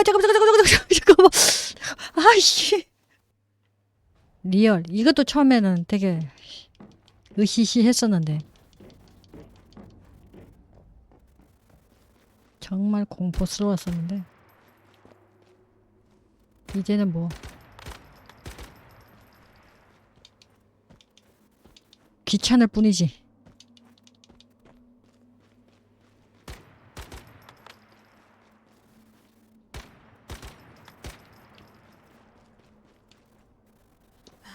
아 잠깐만 잠깐만 잠깐만 잠깐만 아이씨. 리얼. 이것도 처음에는 되게 으시시 했었는데. 정말 공포스러웠었는데. 이제는 뭐. 귀찮을 뿐이지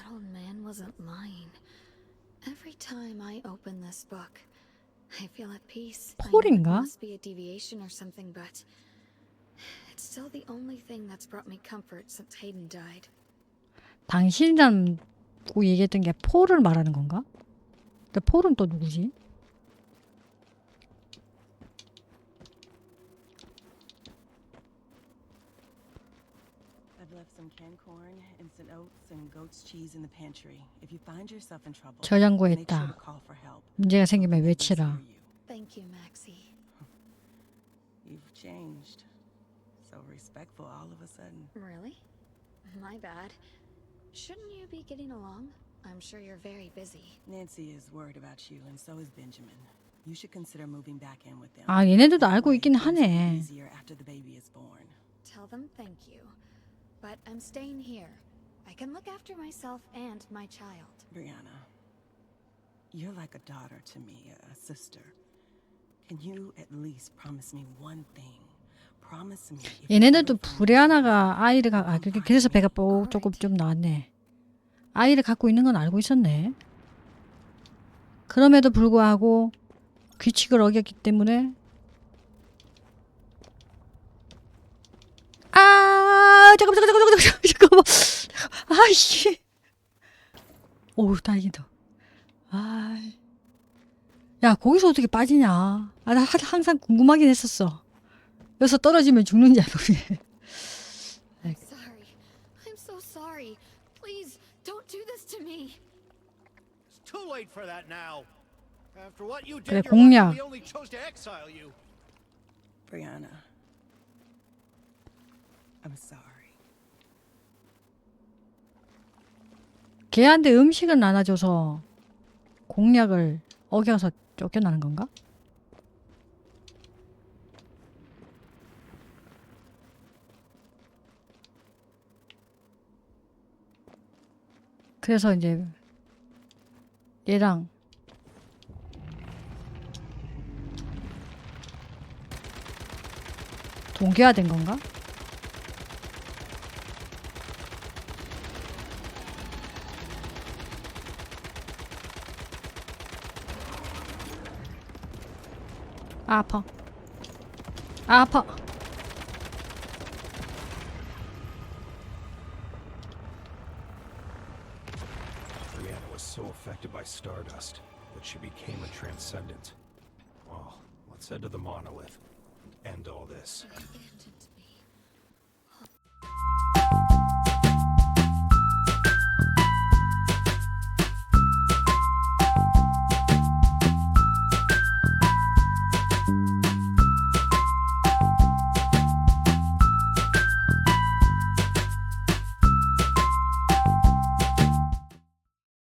That old man wasn't lying. Every time I open this book, I feel at peace. I know it must be a deviation or something, but it's still the only thing that's brought me comfort since Hayden died. 당신이라고 얘기했던 게 폴을 말하는 건가? 근데 폴은 또 누구지? 저장고했다. to call for help. 문제가 생기면 They can 외치라. steer you. Thank you, Maxie. You've changed. So respectful all of a sudden. Really? My bad. Shouldn't you be getting along? I'm sure you're very busy. Nancy is worried about you, and so is Benjamin. You should consider moving back in with them. 아 얘네들도 알고 That way, 있긴 things will be 하네. Easier after the baby is born. Tell them thank you. But I'm staying here. I can look after myself and my child. Brianna, you're like a daughter to me, a sister. Can you at least promise me one thing? 얘네들도 불에하나가 아이를 가, 아 그래서 배가 뽀 조금 좀 나왔네. 아이를 갖고 있는 건 알고 있었네. 그럼에도 불구하고 규칙을 어겼기 때문에 아 잠깐만 잠깐만 아이씨 오 다행이다. 아야 거기서 어떻게 빠지냐? 아 나 항상 궁금하긴 했었어. 여기서 떨어지면 죽는지 모르겠네 Sorry. I'm so sorry. Please, don't do this to me. It's too late for that now. After what you 그래, did, your 공략. family only chose to exile you. Brianna, I'm sorry. 걔한테 음식을 나눠줘서 공약을 어겨서 쫓겨나는 건가? 그래서 이제 얘랑 동기화된 건가? 아, 아파. 아, 아파. Brianna was so affected by Stardust that she became a transcendent. Well, let's head to the monolith. End all this. And